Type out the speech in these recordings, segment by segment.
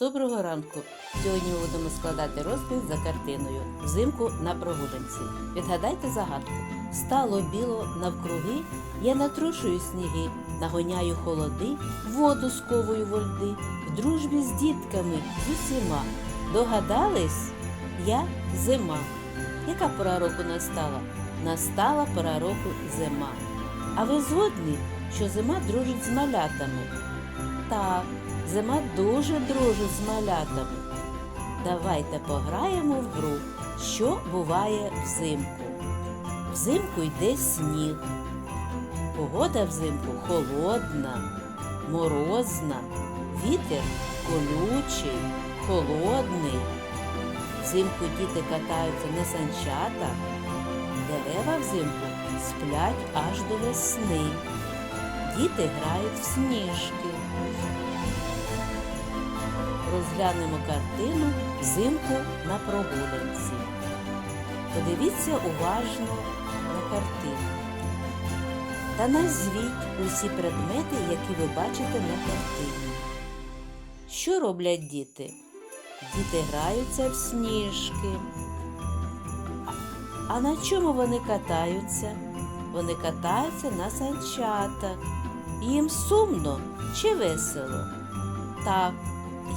Доброго ранку! Сьогодні ми будемо складати розповідь за картиною Взимку на прогулянці. Відгадайте загадку. Стало біло навкруги, я натрушую сніги, нагоняю холоди, воду сковую во льди, в дружбі з дітками, з усіма. Догадались? Я зима. Яка пора року настала? Настала пора року зима. А ви згодні, що зима дружить з малятами? Так, зима дуже дружить з малятами. Давайте пограємо в гру, що буває взимку. Взимку йде сніг. Погода взимку холодна, морозна, вітер колючий, холодний. Взимку діти катаються на санчатах, дерева взимку сплять аж до весни. Діти грають в сніжки. Розглянемо картину взимку на прогулянці. Подивіться уважно на картину. Та назвіть усі предмети, які ви бачите на картині. Що роблять діти? Діти граються в сніжки. А на чому вони катаються? Вони катаються на санчатах. Їм сумно чи весело? Так,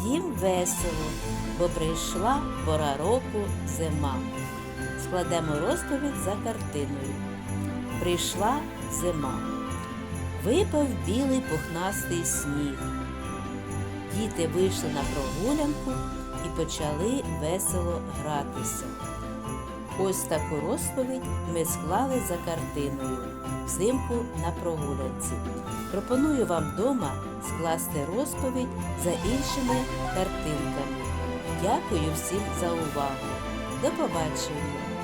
їм весело, бо прийшла пора року зима. Складемо розповідь за картиною. Прийшла зима. Випав білий пухнастий сніг. Діти вийшли на прогулянку і почали весело гратися. Ось таку розповідь ми склали за картиною взимку на прогулянці. Пропоную вам вдома скласти розповідь за іншими картинками. Дякую всім за увагу. До побачення!